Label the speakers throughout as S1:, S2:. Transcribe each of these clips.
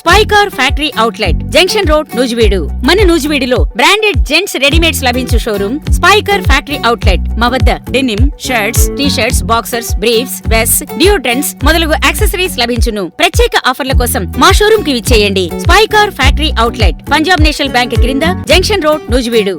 S1: Spykar factory outlet junction road Nuzvid. మన నూజివీడులో branded gents readymades లభించు షోరూమ్ స్పైకర్ ఫ్యాక్టరీ అవుట్లెట్. మా వద్ద denim shirts T shirts boxers briefs వెస్ deodorants మొదలగు accessories లభించును. ప్రత్యేక ఆఫర్ల కోసం మా షోరూమ్కి విచ్చేయండి. Spykar factory outlet Punjab national bank క్రింద జంక్షన్ రోడ్ నూజివీడు.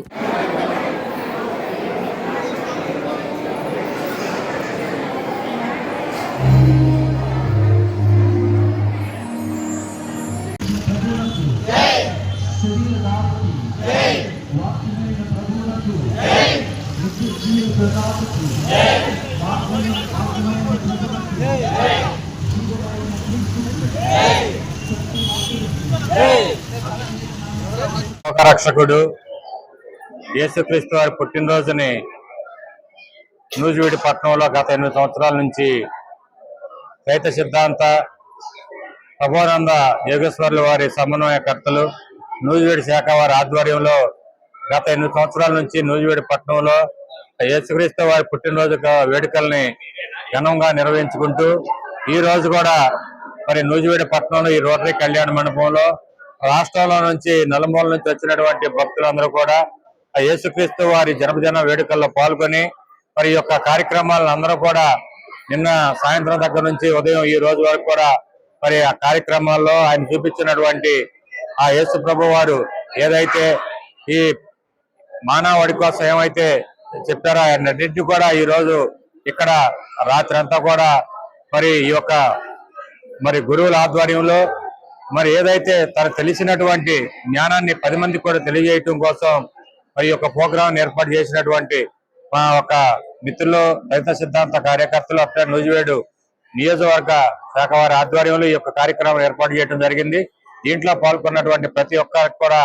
S2: లోకరక్షకుడు యేసుక్రీస్తు వారి పుట్టినరోజుని నూజివీడి పట్టణంలో గత ఎనిమిది సంవత్సరాల నుంచి రైత సిద్ధాంత ప్రభానంద యోగేశ్వర్లు వారి సమన్వయకర్తలు నూజివీడి శాఖ వారి ఆధ్వర్యంలో గత ఎనిమిది సంవత్సరాల నుంచి నూజివేడి పట్టణంలో యేసుక్రీస్తు వారి పుట్టినరోజు వేడుకల్ని ఘనంగా నిర్వహించుకుంటూ ఈ రోజు కూడా మరి నూజివేడి పట్టణంలో ఈ రోటరీ కళ్యాణ మండపంలో రాష్ట్రంలో నుంచి నలుమూల నుంచి వచ్చినటువంటి భక్తులందరూ కూడా ఆ యేసుక్రీస్తు వారి జన్మదిన వేడుకల్లో పాల్గొని మరి యొక్క కార్యక్రమాలను అందరూ కూడా నిన్న సాయంత్రం దగ్గర నుంచి ఉదయం ఈ రోజు వరకు కూడా మరి ఆ కార్యక్రమాల్లో ఆయన చూపించినటువంటి ఆ యేసు ప్రభు వారు ఏదైతే ఈ మానవాడి కోసం ఏమైతే చెప్పారో అన్నింటినీ కూడా ఈ రోజు ఇక్కడ రాత్రి అంతా కూడా మరి ఈ యొక్క మరి గురువుల ఆధ్వర్యంలో మరి ఏదైతే తనకు తెలిసినటువంటి జ్ఞానాన్ని పది మంది కూడా తెలియజేయటం కోసం మరి యొక్క ప్రోగ్రాం ఏర్పాటు చేసినటువంటి మా ఒక మిత్రులు రైత సిద్ధాంత కార్యకర్తలు అక్కడ నూజివేడు నియోజకవర్గ శాఖ వారి ఆధ్వర్యంలో ఈ యొక్క కార్యక్రమం ఏర్పాటు చేయడం జరిగింది. దీంట్లో పాల్గొన్నటువంటి ప్రతి ఒక్కరికి కూడా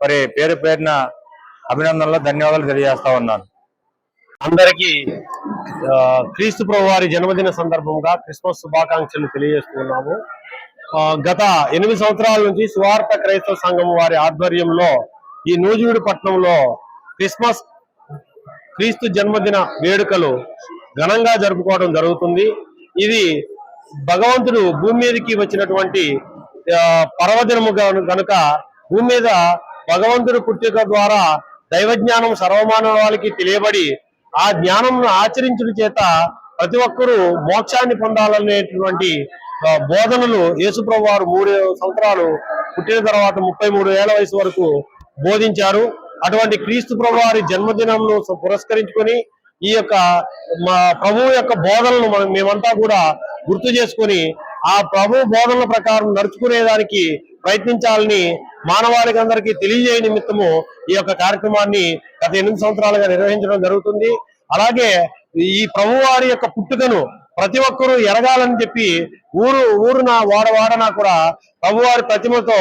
S2: మరి పేరు పేరున అభినందనలు ధన్యవాదాలు తెలియజేస్తా ఉన్నాను.
S3: అందరికీ క్రీస్తు ప్రభు వారి జన్మదిన సందర్భంగా క్రిస్మస్ శుభాకాంక్షలు తెలియజేస్తున్నాము. గత ఎనిమిది సంవత్సరాల నుంచి సువార్త క్రైస్తవ సంఘం వారి ఆధ్వర్యంలో ఈ నూజివీడు పట్టణంలో క్రిస్మస్ క్రీస్తు జన్మదిన వేడుకలు ఘనంగా జరుపుకోవడం జరుగుతుంది. ఇది భగవంతుడు భూమి మీదకి వచ్చినటువంటి పర్వదినము గనుక భూమి మీద భగవంతుడు పుట్టిక ద్వారా దైవజ్ఞానం సర్వమానవాళికి తెలియబడి ఆ జ్ఞానం ఆచరించిన చేత ప్రతి ఒక్కరూ మోక్షాన్ని పొందాలనేటువంటి బోధనలు యేసుప్రభు వారు మూడు సంవత్సరాలు పుట్టిన తర్వాత ముప్పై మూడు ఏళ్ళ వయసు వరకు బోధించారు. అటువంటి క్రీస్తు ప్రభు వారి జన్మదినంను పురస్కరించుకొని ఈ యొక్క మా ప్రభువు యొక్క బోధనలు మనం మేమంతా కూడా గుర్తు చేసుకొని ఆ ప్రభు బోధనల ప్రకారం నడుచుకునేదానికి ప్రయత్నించాలని మానవాళికి అందరికీ తెలియజేయ నిమిత్తము ఈ యొక్క కార్యక్రమాన్ని గత ఎనిమిది సంవత్సరాలుగా నిర్వహించడం జరుగుతుంది. అలాగే ఈ ప్రభువారి యొక్క పుట్టుకను ప్రతి ఒక్కరూ ఎరగాలని చెప్పి ఊరు ఊరున వాడవాడన కూడా ప్రభువారి ప్రతిమతో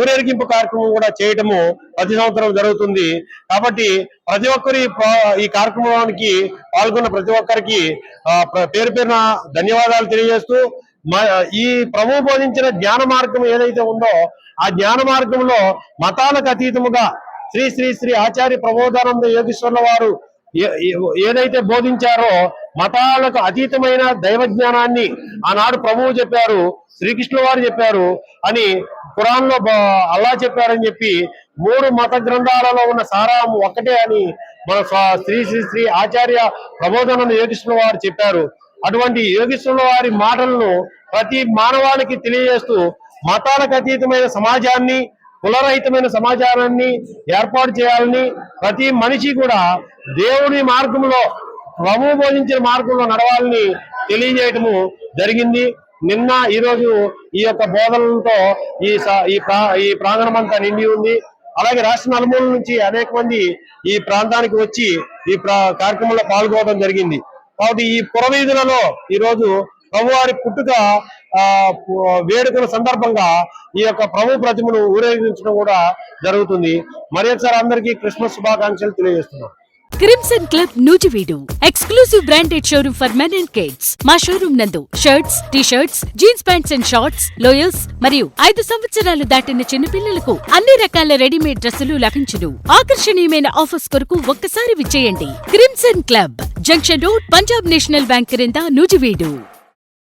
S3: ఊరేగింపు కార్యక్రమం కూడా చేయటము ప్రతి సంవత్సరం జరుగుతుంది. కాబట్టి ప్రతి ఒక్కరు ఈ ఈ కార్యక్రమానికి పాల్గొన్న ప్రతి ఒక్కరికి పేరు పేరున ధన్యవాదాలు తెలియజేస్తూ ఈ ప్రభు బోధించిన జ్ఞాన మార్గం ఏదైతే ఉందో ఆ జ్ఞాన మార్గంలో మతాలకు అతీతముగా శ్రీ శ్రీ శ్రీ ఆచార్య ప్రబోధానంద యోగేశ్వర్ల వారు ఏదైతే బోధించారో మతాలకు అతీతమైన దైవ జ్ఞానాన్ని ఆనాడు ప్రభువు చెప్పారు శ్రీకృష్ణుల వారు చెప్పారు అని ఖురాన్లో అల్లా చెప్పారని చెప్పి మూడు మత గ్రంథాలలో ఉన్న సారాం ఒక్కటే అని మన శ్రీ శ్రీ శ్రీ ఆచార్య ప్రబోధానంద యోగేశ్వర వారు చెప్పారు. అటువంటి యోగిస్తున్న వారి మాటలను ప్రతి మానవానికి తెలియజేస్తూ మతాలకు అతీతమైన సమాజాన్ని కులరహితమైన సమాచారాన్ని ఏర్పాటు చేయాలని ప్రతి మనిషి కూడా దేవుని మార్గంలో ప్రభు బోధించిన మార్గంలో నడవాలని తెలియజేయటము జరిగింది. నిన్న ఈ రోజు ఈ యొక్క బోధనలతో ఈ స- ఈ ప్రా ఈ ప్రాంగణం అంతా నిండి ఉంది. అలాగే రాష్ట్ర నలుమూల నుంచి అనేక మంది ఈ ప్రాంతానికి వచ్చి ఈ ప్రా- కార్యక్రమంలో పాల్గొనడం జరిగింది. కాబట్టి ఈ పురవీధులలో ఈ రోజు ప్రభువారి పుట్టుక ఆ వేడుకల సందర్భంగా ఈ యొక్క ప్రభు ప్రతిమను ఊరేగించడం కూడా జరుగుతుంది. మరి ఒకసారి అందరికీ క్రిస్మస్ శుభాకాంక్షలు తెలియజేస్తున్నాం.
S1: Crimson Club Nuziveedu exclusive branded showroom for men and kids మా షోరూమ్ నందు shirts T shirts jeans pants and shorts lowers మరియు ఐదు సంవత్సరాలు దాటిన చిన్నపిల్లలకు అన్ని రకాల రెడీమేడ్ డ్రెస్సులు లభించును. ఆకర్షణీయమైన ఆఫర్స్ కొరకు ఒక్కసారి విచ్చేయండి. Crimson Club junction road Punjab National Bank క్రింద నూజివీడు